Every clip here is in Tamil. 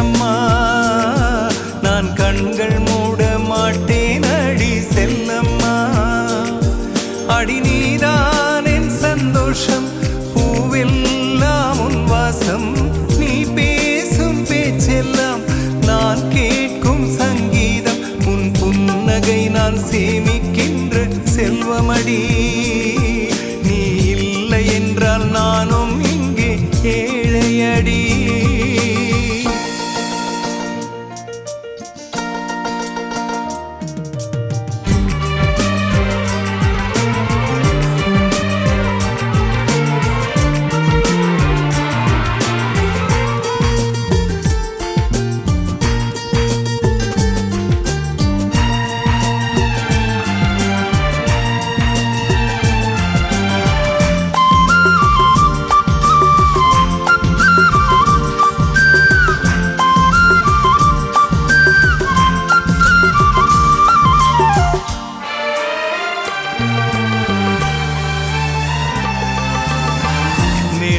அம்மா நான் கண்கள் மூட மாட்டேன் அடி செல்லம்மா. அடி நீதான் என் சந்தோஷம் பூவெல்லாம் உன் வாசம். நீ பேசும் பேச்செல்லாம் நான் கேட்கும் சங்கீதம். உன் புன்னகை நான் சேமிக்கின்ற செல்வமடி.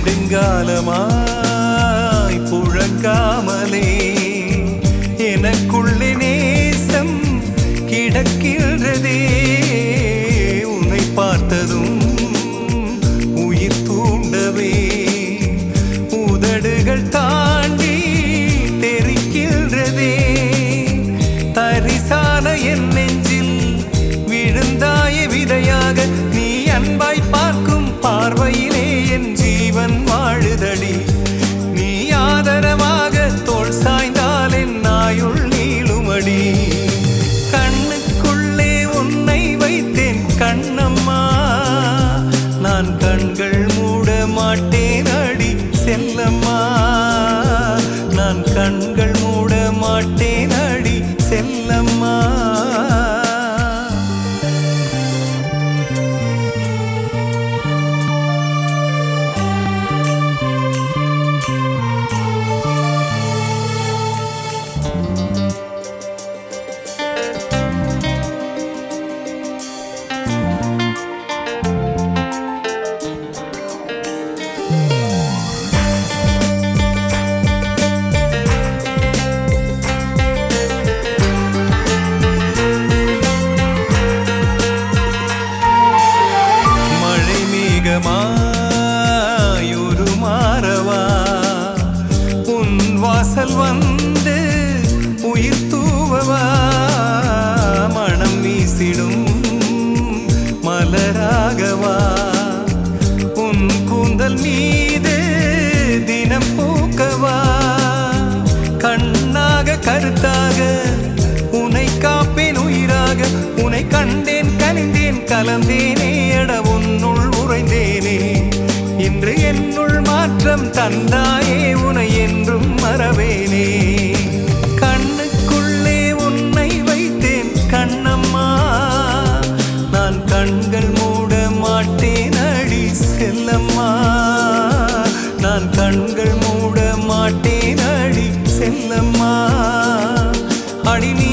நெடுங்காலமாய் புழங்காமலே எனக்குள்ளே நேசம் கிடக்கின்றதே. உன்னை பார்த்ததும் உயிர் தூண்டவே உதடுகள் தான் நான் கண்கள் மூட மாட்டேன் அடி செல்லம்மா. நான் கண்கள் மூட மாட்டேன் அடி செல்லம்மா. கண்டாயே உனை என்றும் மறவேனே. கண்ணுக்குள்ளே உன்னை வைத்தேன் கண்ணம்மா. நான் கண்கள் மூட மாட்டேன் அடி செல்லம்மா. நான் கண்கள் மூட மாட்டேன் அடி செல்லம்மா. அடி நீ